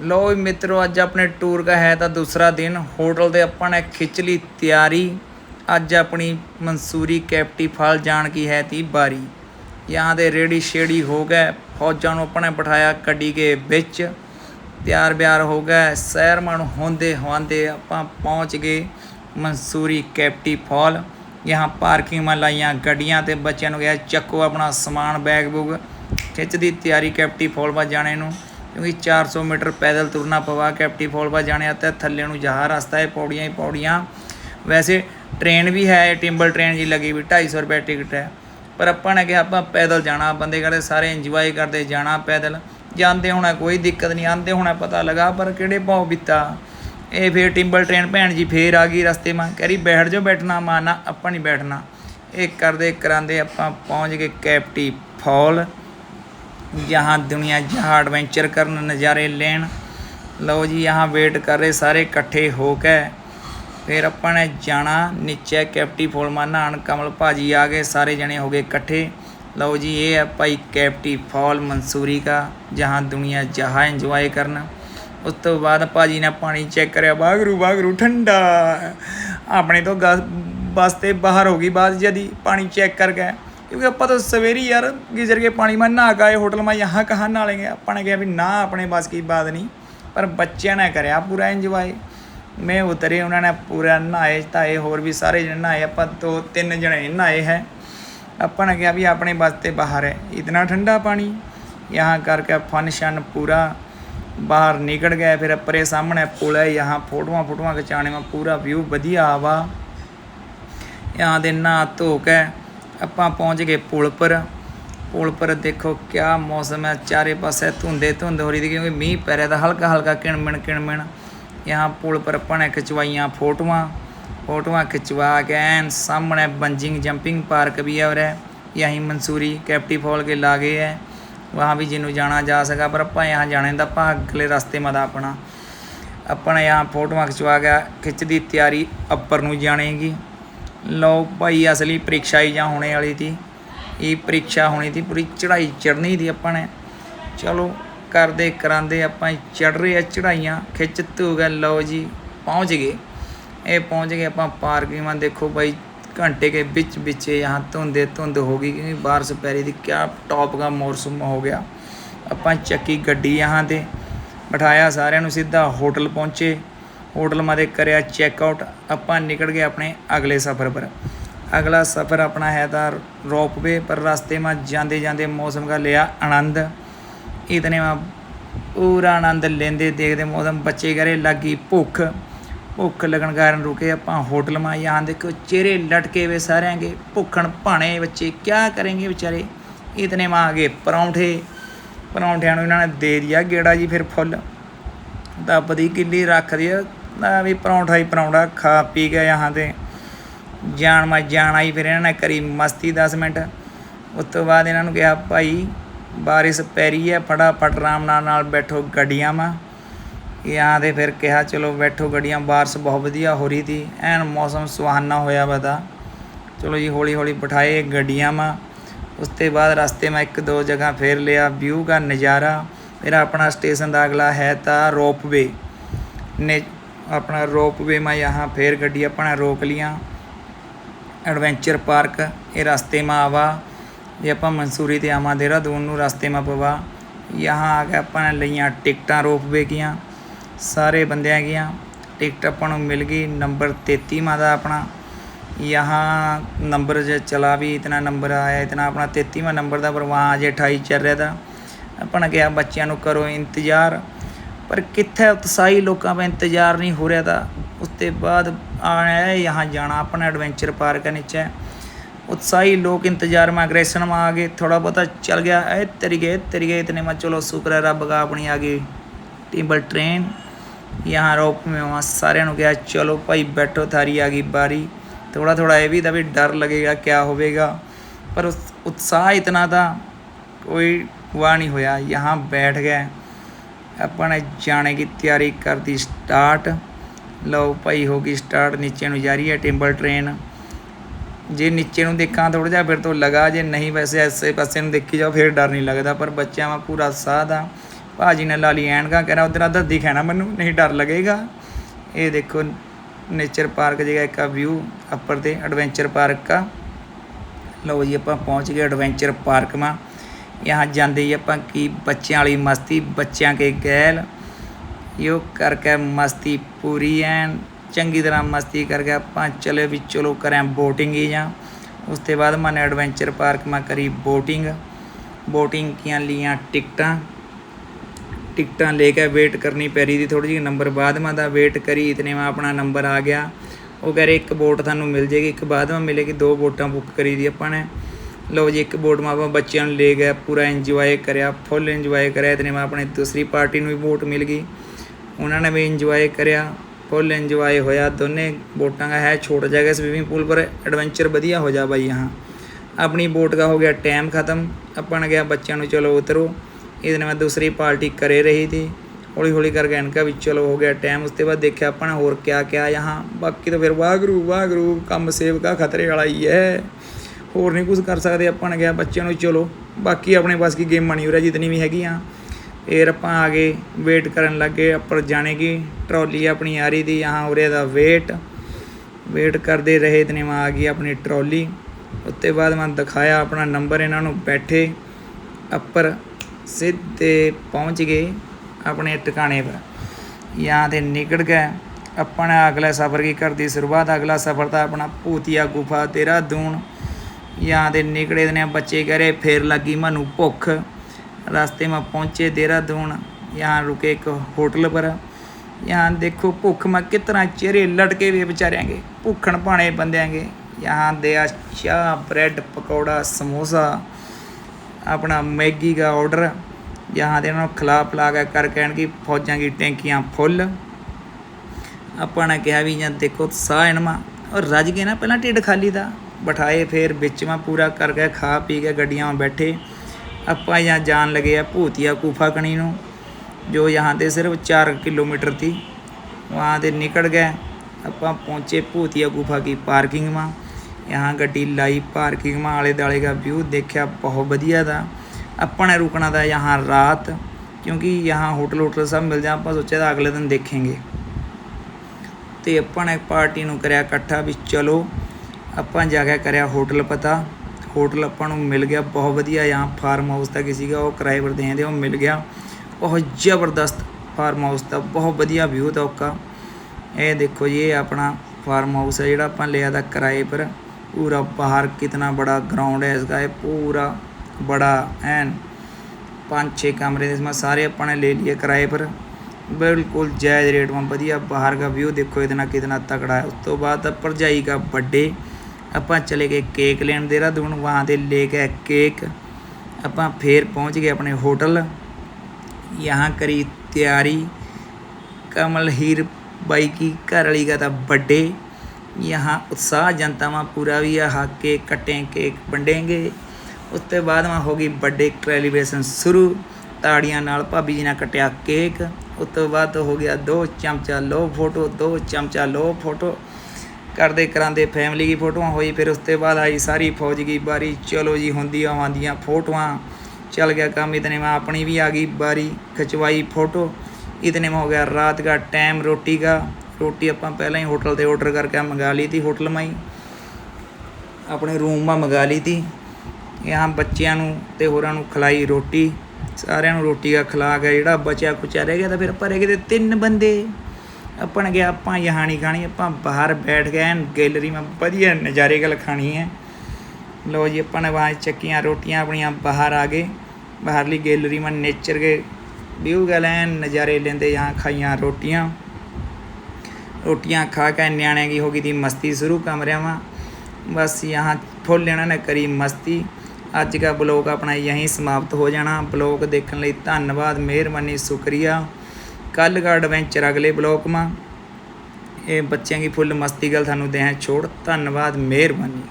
ਲੋ ਮਿੱਤਰੋ, ਅੱਜ ਆਪਣੇ ਟੂਰ ਦਾ ਹੈ ਤਾਂ ਦੂਸਰਾ ਦਿਨ। ਹੋਟਲ ਦੇ ਆਪਾਂ ਨੇ ਖਿੱਚ ਲਈ ਤਿਆਰੀ। ਅੱਜ ਆਪਣੀ ਮਨਸੂਰੀ ਕੈਪਟੀ ਫਾਲ ਜਾਣ ਕੀ ਹੈ ਤੀ ਬਾਰੀ। ਯਹਾਂ ਦੇ ਰੇੜੀ ਸ਼ੇੜੀ ਹੋ ਗਏ। ਫੌਜਾਂ ਨੂੰ ਆਪਣੇ ਬਿਠਾਇਆ ਕੱਢੀ ਕੇ ਵਿੱਚ। ਤਿਆਰ ਬਿਆਰ ਹੋ ਗਏ। ਸਹਿਰ ਸਹਿਰਮਣ ਹੁੰਦੇ ਹੁੰਦੇ ਆਪਾਂ ਪਹੁੰਚ ਗਏ ਮਨਸੂਰੀ ਕੈਪਟੀ ਫਾਲ। ਯਹਾਂ ਪਾਰਕਿੰਗ ਮਾ ਲਾਈਆਂ ਗੱਡੀਆਂ ਤੇ ਬੱਚਿਆਂ ਨੂੰ ਗਿਆ ਚੱਕੋ ਆਪਣਾ ਸਮਾਨ, ਬੈਗ ਬੁਗ। ਖਿੱਚ ਦੀ ਤਿਆਰੀ ਕੈਪਟੀ ਫਾਲ ਵਾ ਜਾਣੇ ਨੂੰ। ਕਿਉਂਕਿ 400 ਮੀਟਰ ਪੈਦਲ ਤੁਰਨਾ ਪਵਾ ਕੈਪਟੀ ਫਾਲ ਵਾ ਜਾਣੇ ਤੇ ਥੱਲੇ ਨੂੰ ਜਹਾ ਰਸਤਾ ਹੈ, ਪੌੜੀਆਂ ਹੀ ਪੌੜੀਆਂ। ਵੈਸੇ ਟ੍ਰੇਨ ਵੀ ਹੈ ਟਿੰਬਲ ਟ੍ਰੇਨ ਜੀ ਲੱਗੀ ਵੀ 250 ਰੁਪਏ ਟਿਕਟ ਹੈ। ਪਰ ਆਪਾਂ ਨੇ ਕਿਹਾ, ਆਪਾਂ ਪੈਦਲ ਜਾਣਾ, ਬੰਦੇ ਕਹਿੰਦੇ ਸਾਰੇ ਇੰਜੋਏ ਕਰਦੇ ਜਾਣਾ ਪੈਦਲ। ਜਾਂਦੇ ਹੋਣਾ ਕੋਈ ਦਿੱਕਤ ਨਹੀਂ ਆਂਦੇ ਹੋਣਾ ਪਤਾ ਲਗਾ, ਪਰ ਕਿਹੜੇ ਭਾਉ ਬਿੱਤਾ। ਇਹ ਫੇਰ ਟਿੰਬਲ ਟ੍ਰੇਨ ਭੈਣ ਜੀ ਫੇਰ ਆ ਗਈ ਰਸਤੇ ਮਾਂ, ਕਹਿ ਰਹੀ, ਬੈਠ ਜਾਓ, ਬੈਠਣਾ ਮਾਂ ਨਾ, ਆਪਾਂ ਨਹੀਂ ਬੈਠਣਾ। ਇਹ ਕਰਦੇ ਕਰਾਂਦੇ ਆਪਾਂ ਪਹੁੰਚ ਗਏ ਕੈਪਟੀ ਫਾਲ। यहाँ दुनिया जहाँ एडवेंचर करने नज़ारे लेन लो जी यहाँ वेट कर रहे सारे इकट्ठे हो के ਫਿਰ ਆਪਾਂ ਨੇ ਜਾਣਾ ਨੀਚੇ ਕੈਪਟੀ ਫੋਲ ਮਾ ਨਹਾਣ ਕਮਲ ਭਾਜੀ ਆ ਗਏ ਸਾਰੇ ਜਣੇ ਹੋ ਗਏ ਇਕੱਠੇ ਲਓ ਜੀ ਇਹ ਹੈ ਭਾਈ ਕੈਪਟੀ ਫਾਲ ਮਨਸੂਰੀ ਦਾ ਜਹਾਂ ਦੁਨੀਆ ਜਹਾਂ ਇੰਜੋਏ ਕਰਨਾ ਉਸ ਤੋਂ ਬਾਅਦ ਭਾਜੀ ਨੇ ਪਾਣੀ ਚੈੱਕ ਕਰਿਆ ਬਾਗਰੂ ਬਾਗਰੂ ਠੰਡਾ ਆਪਣੇ ਤੋਂ ਗਾ- ਬੱਸ ਤੇ ਬਾਹਰ ਹੋ ਗਈ ਬਾਅਦ ਜਦੀ ਪਾਣੀ ਚੈੱਕ ਕਰ ਗਏ क्योंकि ਆਪਾਂ तो सवेरी यार गिजर के पानी में नहा गए होटल में यहाँ कहाँ नहा लेंगे ਆਪਾਂ ਨੇ ਕਿਹਾ ਵੀ ਨਾ ਆਪਣੇ ਬਸ ਕੀ ਬਾਤ ਨਹੀਂ ਪਰ ਬੱਚਿਆਂ ਨੇ ਕਰਿਆ ਪੂਰਾ ਇੰਜੋਏ ਮੈਂ ਉਤਰੇ ਉਹਨਾਂ ਨੇ ਪੂਰਾ ਨਹਾਏ ਧਾਏ ਹੋਰ ਵੀ ਸਾਰੇ ਜਣੇ ਨਹਾਏ ਆਪਾਂ ਦੋ ਤਿੰਨ ਜਣੇ ਨਹੀਂ ਨਹਾਏ ਹੈ ਆਪਾਂ ਨੇ ਕਿਹਾ ਵੀ ਆਪਣੇ ਬਸ ਤੇ ਬਾਹਰ ਹੈ ਇਤਨਾ ਠੰਡਾ ਪਾਣੀ यहाँ करके फन शन पूरा बाहर निकल गए फिर अपरे सामने पुल है यहाँ फोटोआं फोटोआं खिंचाने में पूरा व्यू ਵਧੀਆ ਆਵਾ यहाँ ਦੇ ਨਹਾ ਧੋ ਕੇ ਆਪਾਂ ਪਹੁੰਚ ਗਏ ਪੁਲ ਪਰ ਪੁਲ ਪਰ ਦੇਖੋ ਕਿਆ ਮੌਸਮ ਹੈ ਚਾਰੇ ਪਾਸੇ ਧੁੰਦੇ ਧੁੰਦ ਹੋ ਰਹੀ ਥੀ क्योंकि ਮੀਂਹ ਪੈ ਰਿਹਾ था ਹਲਕਾ ਹਲਕਾ ਕਿਣਮਣ ਕਿਣਮਣ यहाँ पुल पर अपन खिंचवाइयाँ फोटोਆਂ फोटोਆਂ खिंचवा के एन सामने बंजिंग जंपिंग पार्क भी है और है यहीं मंसूरी कैप्टी फॉल के लागे है वहाँ भी जिन्हों जाना जा सका पर अपना यहाँ जाने का अपना अगले रास्ते मत अपना अपना यहाँ फोटोਆਂ खिंचवा के खिंच की तैयारी अपर जाने की ਲਓ ਭਾਈ ਅਸਲੀ ਪ੍ਰੀਖਿਆ ਹੀ ਜਾਂ ਹੋਣੇ ਵਾਲੀ ਤੀ ਇਹ ਪ੍ਰੀਖਿਆ ਹੋਣੀ ਤੀ ਪੂਰੀ ਚੜ੍ਹਾਈ ਚੜ੍ਹਨੀ ਦੀ ਆਪਾਂ ਨੇ ਚਲੋ ਕਰਦੇ ਕਰਾਂਦੇ ਆਪਾਂ ਚੜ ਰਹੇ ਆ ਚੜ੍ਹਾਈਆਂ ਖਿੱਚ ਧੂ ਗਏ ਲਓ ਜੀ ਪਹੁੰਚ ਗਏ ਇਹ ਪਹੁੰਚ ਗਏ ਆਪਾਂ ਪਾਰਕਿੰਗ ਮਾ ਦੇਖੋ ਭਾਈ ਘੰਟੇ ਕੇ ਵਿੱਚ ਵਿੱਚ यहाँ ਧੁੰਦੇ ਧੁੰਦ ਹੋ ਗਈ ਕਿਉਂਕਿ ਬਾਰਿਸ਼ ਪੈ ਰਹੀ ਥੀ ਕਿਆ ਟੌਪ ਦਾ ਮੌਸਮ ਹੋ ਗਿਆ ਆਪਾਂ ਚੱਕੀ ਗੱਡੀ यहाँ ਤੇ ਬਿਠਾਇਆ ਸਾਰਿਆਂ ਨੂੰ ਸਿੱਧਾ ਹੋਟਲ ਪਹੁੰਚੇ હોટલમાંથી કર્યા ચેકઆઉટ ਆਪਾਂ ਨਿਕਲ ਗਏ ਆਪਣੇ ਅਗਲੇ ਸਫ਼ਰ ਪਰ। ਅਗਲਾ ਸਫ਼ਰ ਆਪਣਾ ਹੈ ਤਾਂ ਰੋਪਵੇ ਪਰ ਰਸਤੇ ਮਾ ਜਾਂਦੇ ਜਾਂਦੇ ਮੌਸਮ ਦਾ ਲਿਆ ਆਨੰਦ। ਇਤਨੇ ਮਾ ਪੂਰਾ ਆਨੰਦ ਲੈਂਦੇ ਦੇਖਦੇ ਮੌਸਮ ਬੱਚੇ ਘਰੇ ਲੱਗੀ ਭੁੱਖ। ਭੁੱਖ ਲੱਗਣ ਕਾਰਨ ਰੁਕੇ ਆਪਾਂ ਹੋਟਲ ਮਾ ਯਹਾਂ ਦੇਖੋ ਚਿਹਰੇ ਲਟਕੇ ਵੇ ਸਾਰਿਆਂ ਕੇ ਭੁੱਖਣ ਭਾਣੇ ਬੱਚੇ ਕਿਆ ਕਰਨਗੇ ਵਿਚਾਰੇ। ਇਤਨੇ ਮਾ ਆਗੇ ਪਰੌਂਠੇ। ਪਰੌਂਠਿਆਂ ਨੂੰ ਇਹਨਾਂ ਨੇ ਦੇ ਦਿਆ ਗੇੜਾ ਜੀ ਫਿਰ ਫੁੱਲ। ਦੱਬਦੀ ਕਿੱਲੀ ਰੱਖ ਦਿਆ। ਨਾ ਵੀ ਪਰੌਂਠਾ ਹੀ ਪਰੌਂਠਾ ਖਾ ਪੀ ਕੇ यहाँ ਤੇ ਜਾਣ ਮੈਂ ਜਾਣਾ ਹੀ ਫਿਰ ਇਹਨਾਂ ਨੇ ਕਰੀ ਮਸਤੀ 10 ਮਿੰਟ ਉਸ ਤੋਂ ਬਾਅਦ ਇਹਨਾਂ ਨੂੰ ਕਿਹਾ ਭਾਈ ਬਾਰਿਸ਼ ਪੈ ਰਹੀ ਹੈ ਫਟਾਫਟ ਆਰਾਮ ਨਾਲ ਨਾਲ ਬੈਠੋ ਗੱਡੀਆਂ ਮਾ यहाँ ਤੇ ਫਿਰ ਕਿਹਾ ਚਲੋ ਬੈਠੋ ਗੱਡੀਆਂ ਬਾਰਿਸ਼ ਬਹੁਤ ਵਧੀਆ ਹੋ ਰਹੀ ਥੀ ਐਨ ਮੌਸਮ ਸੁਹਾਨਾ ਹੋਇਆ ਬਤਾ ਚਲੋ ਜੀ ਹੌਲੀ ਹੌਲੀ ਬਿਠਾਏ ਗੱਡੀਆਂ ਮਾ ਉਸ ਤੋਂ ਬਾਅਦ ਰਸਤੇ ਮੈਂ ਇੱਕ ਦੋ ਜਗ੍ਹਾ ਫੇਰ ਲਿਆ ਵਿਊ ਦਾ ਨਜ਼ਾਰਾ ਮੇਰਾ ਆਪਣਾ ਸਟੇਸ਼ਨ ਦਾ ਅਗਲਾ ਹੈ ਤਾਂ ਰੋਪਵੇ ਨੇ अपना रोप वे में यहाँ फेर गड्डी अपना रोक लिया एडवेंचर पार्क ये रास्ते में आवा ये अपन मंसूरी ते आवा देहरादून नू रास्ते में पवा यहाँ आ के अपने लिया टिकटा रोप वे गिया सारे बंद गिया टिकट अपन मिल गई नंबर तेती माँ का अपना यहाँ नंबर जो चला भी इतना नंबर आया इतना अपना तेतीवा नंबर था पर वहाँ अजय अठाई चल रहा था अपन क्या बच्चों करो इंतज़ार ਪਰ ਕਿੱਥੇ ਉਤਸ਼ਾਹੀ ਲੋਕਾਂ ਦਾ ਇੰਤਜ਼ਾਰ ਨਹੀਂ ਹੋ ਰਿਹਾ ਤਾਂ ਉਸ ਤੋਂ ਬਾਅਦ ਆਇਆ यहाँ ਜਾਣਾ ਆਪਣਾ ਐਡਵੈਂਚਰ ਪਾਰਕ ਹੈ ਨੀਚੇ ਉਤਸ਼ਾਹੀ ਲੋਕ ਇੰਤਜ਼ਾਰ में अग्रेसन में आ गए थोड़ा बहुत चल गया ए तरी गए तरी गए इतने में चलो शुक्र है रब का अपनी आ गई टिम्बल ट्रेन यहाँ रोप में वहाँ सारे ਨੂੰ ਕਿਹਾ ਚਲੋ ਭਾਈ ਬੈਠੋ ਥਾਰੀ ਆ ਗਈ ਬਾਰੀ थोड़ा थोड़ा ये भी था भी डर लगेगा क्या होवेगा पर उस उत्साह इतना था कोई हुआ नहीं होया यहाँ बैठ गए ਆਪਾਂ ਨੇ ਜਾਣੇ ਦੀ ਤਿਆਰੀ ਕਰਦੀ ਸਟਾਰਟ ਲਓ ਭਾਈ, ਹੋ ਗਈ ਸਟਾਰਟ ਨੀਚੇ ਨੂੰ ਜਾ ਰਹੀ ਹੈ ਟਿੰਬਲ ਟ੍ਰੇਨ ਜੇ ਨੀਚੇ ਨੂੰ ਦੇਖਾਂ ਥੋੜਾ ਜਿਹਾ, ਫਿਰ ਤੋਂ ਲਗਾ। ਜੇ ਨਹੀਂ, ਵੈਸੇ ਐਸੇ ਪਾਸੇ ਨੂੰ ਦੇਖੀ ਜਾਓ, ਫਿਰ ਡਰ ਨਹੀਂ ਲੱਗਦਾ, ਪਰ ਬੱਚਿਆਂ ਵਾਂ ਪੂਰਾ ਸਾਹ ਦਾ। ਭਾਜੀ ਨੇ ਲਾ ਲਈ ਐਨਕਾਂ ਕਹਿੰਦਾ ਉਧਰ ਅੱਧਾ ਦਿਖਣਾ ਮੈਨੂੰ ਨਹੀਂ ਡਰ ਲੱਗੇਗਾ। ਇਹ ਦੇਖੋ ਨੇਚਰ ਪਾਰਕ ਜਗ੍ਹਾ ਇੱਕ ਆ ਵਿਊ ਅੱਪਰ ਤੇ ਐਡਵੈਂਚਰ ਪਾਰਕ का ਲਓ ਜੀ, ਆਪਾਂ ਪਹੁੰਚ ਗਏ ਐਡਵੈਂਚਰ ਪਾਰਕ ਮਾ यहाँ ਜਾਂਦੇ ਹੀ ਆਪਾਂ ਕੀ ਬੱਚਿਆਂ ਵਾਲੀ ਮਸਤੀ ਬੱਚਿਆਂ ਕੇ ਗੈਲ ਯੋ ਕਰਕੇ ਮਸਤੀ ਪੂਰੀ ਐਨ ਚੰਗੀ ਤਰ੍ਹਾਂ ਮਸਤੀ ਕਰਕੇ ਆਪਾਂ ਚਲੇ ਵੀ ਚਲੋ ਕਰਾਂ ਬੋਟਿੰਗ ਹੀ ਜਾਂ ਉਸ ਤੋਂ ਬਾਅਦ ਮੈਂ ਐਡਵੈਂਚਰ ਪਾਰਕ ਮੈਂ ਕਰੀ ਬੋਟਿੰਗ ਬੋਟਿੰਗ ਕੀਆਂ ਲੀਆਂ ਟਿਕਟਾਂ ਟਿਕਟਾਂ ਲੈ ਕੇ ਵੇਟ ਕਰਨੀ ਪੈ ਰਹੀ ਦੀ ਥੋੜੀ ਜਿਹੀ ਨੰਬਰ ਬਾਅਦ ਮੈਂ ਦਾ ਵੇਟ ਕਰੀ ਇਤਨੇ ਮਾ ਆਪਣਾ ਨੰਬਰ ਆ ਗਿਆ ਉਹ ਕਹ ਰਹੇ ਇੱਕ ਬੋਟ ਤੁਹਾਨੂੰ ਮਿਲ ਜੇਗੀ ਇੱਕ ਬਾਅਦ ਮੈਂ ਮਿਲੇਗੀ ਦੋ ਬੋਟਾਂ ਬੁੱਕ ਕਰੀ ਦੀ ਆਪਾਂ ਨੇ ਲਓ ਜੀ, ਇੱਕ ਬੋਟ ਮੈਂ ਆਪਾਂ ਬੱਚਿਆਂ ਨੂੰ ਲੈ ਗਿਆ, ਪੂਰਾ ਇੰਜੋਏ ਕਰਿਆ ਫੁੱਲ ਇੰਜੋਏ ਕਰਿਆ ਇਤਨੇ ਮੈਂ ਆਪਣੇ ਦੂਸਰੀ ਪਾਰਟੀ ਨੂੰ ਵੀ ਵੋਟ ਮਿਲ ਗਈ। ਉਹਨਾਂ ਨੇ ਵੀ ਇੰਜੋਏ ਕਰਿਆ ਫੁੱਲ ਇੰਜੋਏ ਹੋਇਆ, ਦੋਨੇ ਬੋਟਾਂ ਦਾ ਹੈ ਛੋਟਾ ਜਗ੍ਹਾ ਸਵੀਮਿੰਗ ਪੂਲ ਪਰ ਐਡਵੈਂਚਰ ਵਧੀਆ ਹੋ ਜਾ ਬਾਈ, ਹਾਂ। ਆਪਣੀ ਬੋਟ ਦਾ ਹੋ ਗਿਆ ਟਾਈਮ ਖਤਮ, ਆਪਾਂ ਨੇ ਗਿਆ ਬੱਚਿਆਂ ਨੂੰ ਚਲੋ ਉਤਰੋ, ਇਹਦੇ ਨਾਲ ਮੈਂ ਦੂਸਰੀ ਪਾਰਟੀ ਕਰੇ ਰਹੀ ਸੀ। ਹੌਲੀ ਹੌਲੀ ਕਰਕੇ ਐਨਕਾ ਵੀ ਚਲੋ ਹੋ ਗਿਆ ਟਾਈਮ ਉਸ ਤੋਂ ਬਾਅਦ ਦੇਖਿਆ ਆਪਾਂ ਹੋਰ ਕਿਆ ਕਿਆ ਯਹਾਂ ਬਾਕੀ ਤਾਂ ਫਿਰ ਵਾਗਰੂ ਵਾਗਰੂ ਕੰਮ ਸੇਵਕਾ ਖਤਰੇ ਵਾਲਾ ਹੀ ਹੈ। ਹੋਰ ਨਹੀਂ ਕੁਝ ਕਰ ਸਕਦੇ, ਆਪਾਂ ਨੇ ਗਿਆ ਬੱਚਿਆਂ ਨੂੰ ਚਲੋ, ਬਾਕੀ ਆਪਣੇ ਬਸ ਕੀ ਗੇਮਾਂ ਨਹੀਂ ਹੋ ਰਿਹਾ ਜਿਤਨੀ ਵੀ ਹੈਗੀਆਂ। ਏਰ ਆਪਾਂ ਆ ਗਏ ਵੇਟ ਕਰਨ ਲੱਗੇ ਉੱਪਰ ਜਾਣੇ ਕੀ ਟਰਾਲੀ ਆਪਣੀ ਆ ਰਹੀ ਦੀ ਯਹਾਂ ਉਰੇ ਦਾ ਵੇਟ ਵੇਟ ਕਰਦੇ ਰਹੇ, ਇਤਨੇ ਮਾ ਆ ਗਈ ਆਪਣੀ ਟਰਾਲੀ ਉੱਤੇ ਬਾਅਦ ਮੈਂ ਦਿਖਾਇਆ ਆਪਣਾ ਨੰਬਰ ਇਹਨਾਂ ਨੂੰ ਬੈਠੇ ਉੱਪਰ ਸਿੱਧੇ ਪਹੁੰਚ ਗਏ ਆਪਣੇ ਟਿਕਾਣੇ ਪਰ। ਯਹਾਂ ਤੇ ਨਿਕੜ ਗਏ ਆਪਣਾ ਅਗਲਾ ਸਫ਼ਰ ਕੀ ਕਰਦੀ, ਸ਼ੁਰੂਆਤ ਅਗਲਾ ਸਫ਼ਰ ਤਾਂ ਆਪਣਾ ਭੂਤੀਆ ਗੁਫਾ ਤੇਰਾ ਦੂਣ। यहाँ ਦੇ ਨਿਕਲੇ ਨੇ ਬੱਚੇ ਕਹ ਰਹੇ ਫੇਰ ਲੱਗੀ ਮੈਨੂੰ ਭੁੱਖ रास्ते में पहुंचे देहरादून यहाँ रुके एक होटल पर यहाँ देखो भुख में कितना चेहरे लटके हुए बेचारे के भुखन भाने बंदे के यहाँ दिया चाह ब्रेड पकौड़ा समोसा अपना मैगी का ऑर्डर यहाँ ਦੇ ਇਹਨਾਂ ਨੂੰ ਖਿਲਾ ਪਿਲਾ ਕੇ ਕਰ ਕਹਿਣ ਕਿ ਫੌਜਾਂ ਦੀ ਟੈਂਕੀਆਂ ਫੁੱਲ ਆਪਾਂ ਨੇ ਕਿਹਾ ਵੀ ਜਾਂ ਦੇਖੋ ਸਾਹ ਇਨਮਾ ਔਰ ਰੱਜ ਕੇ ਨਾ ਪਹਿਲਾਂ ਢਿੱਡ ਖਾਲੀ ਦਾ ਬਿਠਾਏ, ਫੇਰ ਵਿੱਚਵਾ ਪੂਰਾ ਕਰ ਗਏ ਖਾ ਪੀ ਕੇ ਗੱਡੀਆਂ ਬੈਠੇ। ਆਪਾਂ ਜਾਂ ਜਾਣ लगे हैं ਭੂਤੀਆ कूफा ਕਣੀ ਨੂੰ, ਜੋ ਯਹਾਂ 'ਤੇ ਸਿਰਫ चार ਕਿਲੋਮੀਟਰ थी वहाँ 'ਤੇ ਨਿਕਲ ਗਏ। ਆਪਾਂ ਪਹੁੰਚੇ ਭੂਤੀਆ ਗੁਫਾ ਕੀ ਪਾਰਕਿੰਗ ਮਾ ਯਹਾਂ ਗੱਡੀ ਲਾਈ ਪਾਰਕਿੰਗ ਮਾ ਆਲੇ ਦਾਲੇ ਦਾ ਵਿਊ ਦੇਖਿਆ ਬਹੁਤ ਵਧੀਆ ਦਾ। ਆਪਾਂ ਨੇ ਰੁਕਣਾ ਦਾ ਯਹਾਂ ਰਾਤ, ਕਿਉਂਕਿ ਯਹਾਂ ਹੋਟਲ ਹੋਟਲ ਸਭ ਮਿਲ जा ਆਪਾਂ ਸੋਚਿਆ ਤਾਂ ਅਗਲੇ ਦਿਨ ਦੇਖेंगे ਤੇ ਆਪਾਂ ਨੇ ਪਾਰਟੀ ਨੂੰ ਕਰਿਆ ਇਕੱਠਾ ਵੀ ਚਲੋ। ਆਪਾਂ ਜਾ ਕੇ ਕਰਿਆ ਹੋਟਲ ਪਤਾ ਹੋਟਲ ਆਪਾਂ ਨੂੰ ਮਿਲ ਗਿਆ ਬਹੁਤ ਵਧੀਆ ਜਾਂ ਫਾਰਮ ਹਾਊਸ ਤੱਕ ਸੀਗਾ ਉਹ ਕਿਰਾਏ ਪਰ ਦੇਂਦੇ ਉਹ ਮਿਲ ਗਿਆ ਬਹੁਤ ਜ਼ਬਰਦਸਤ ਫਾਰਮ ਹਾਊਸ ਦਾ ਬਹੁਤ ਵਧੀਆ ਵਿਊ ਦਾ ਉਹਕਾ ਇਹ ਦੇਖੋ ਜੀ ਇਹ ਆਪਣਾ ਫਾਰਮ ਹਾਊਸ ਹੈ ਜਿਹੜਾ ਆਪਾਂ ਲਿਆ ਦਾ ਕਿਰਾਏ ਪਰ पूरा बाहर कितना बड़ा ग्राउंड है इसका ये पूरा बड़ा एन पाँच छः कमरे इसमें सारे अपने ले लिए किराए पर बिल्कुल जायज़ रेट में बढ़िया बाहर का व्यू देखो इतना कितना तगड़ा है उस तो बाद भरजाई का बर्थडे ਆਪਾਂ ਚਲੇ ਗਏ ਕੇਕ ਲੈਣ ਦੇਹਰਾਦੂਨ ਵਾਂ ਤੇ ਲੈ ਕੇ ਕੇਕ ਆਪਾਂ ਫੇਰ ਪਹੁੰਚ ਗਏ ਆਪਣੇ ਹੋਟਲ यहाँ करी तैयारी कमल हीर बाई की घरवाली का था बर्थडे यहाँ उत्साह जनता वहाँ पूरा भी यहाँ केक कटें केक वंडेंगे उसके बाद वहाँ होगी बर्थडे कैलिब्रेशन शुरू ताड़ियाँ नाल भाभी जी ने कटिया केक उस तो बाद हो गया दो चमचा लो फोटो दो चमचा लो फोटो ਕਰਦੇ ਕਰਾਂਦੇ ਫੈਮਿਲੀ ਦੀ ਫੋਟੋਆਂ ਹੋਈ ਫਿਰ ਉਸ ਤੋਂ ਬਾਅਦ ਆਈ ਸਾਰੀ ਫੌਜ ਦੀ ਬਾਰੀ ਚਲੋ ਜੀ ਹੁੰਦੀਆਂ ਆਉਂਦੀਆਂ ਫੋਟੋਆਂ चल गया काम इतने में अपनी भी आ गई बारी खिंचवाई फोटो इतने में हो गया रात का टाइम रोटी का रोटी अपन पहले ही होटल से ऑर्डर करके मंगा ली थी होटल में ही अपने रूम में मंगा ली थी यहाँ ਬੱਚਿਆਂ ਨੂੰ ਤੇ ਹੋਰਾਂ ਨੂੰ ਖਿਲਾਈ ਰੋਟੀ ਸਾਰਿਆਂ ਨੂੰ ਰੋਟੀ ਦਾ ਖਿਲਾ ਕੇ ਜਿਹੜਾ ਬਚਿਆ ਕੁਚਿਆ ਰਹਿ ਗਿਆ ਤਾਂ ਫਿਰ ਆਪਾਂ ਰਹਿ ਗਏ ਤੇ ਤਿੰਨ ਬੰਦੇ ਆਪਾਂ ਨੇ ਕਿਹਾ ਆਪਾਂ यहाँ ਨਹੀਂ ਖਾਣੀ ਆਪਾਂ ਬਾਹਰ ਬੈਠ ਗਏ ਗੈਲਰੀ में ਵਧੀਆ ਨਜ਼ਾਰੇ ਗੱਲ ਖਾਣੀ ਹੈ लो जी अपन ने वहाँ चक्कियाँ रोटियाँ अपनियाँ बाहर आ गए बाहरली गैलरी में नेचर के व्यू गए लैन नज़ारे लेंदे यहाँ खाइयाँ रोटियाँ रोटियाँ खा के न्याणे की हो गई थी मस्ती शुरू कमरे में बस यहाँ फुल लेना ने करी मस्ती ਅੱਜ ਦਾ ਬਲੌਗ ਆਪਣਾ ਯਹੀਂ ਸਮਾਪਤ ਹੋ ਜਾਣਾ ਬਲੌਗ ਦੇਖਣ ਲਈ ਧੰਨਵਾਦ ਮਿਹਰਬਾਨੀ ਸ਼ੁਕਰੀਆ ਕੱਲ ਦਾ ਐਡਵੈਂਚਰ ਅਗਲੇ ਬਲੌਗ ਮਾ ਇਹ ਬੱਚਿਆਂ ਦੀ ਫੁੱਲ ਮਸਤੀ ਗੱਲ ਤੁਹਾਨੂੰ ਦੇ ਛੋੜ। ਧੰਨਵਾਦ, ਮਿਹਰਬਾਨੀ।